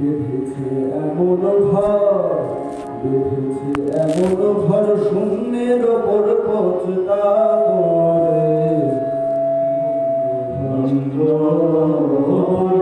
বেঁধেছে এমন ঘর বেঁধেছে এমন ঘর শূন্যের ওপর পচতা করে। ভঙ্গ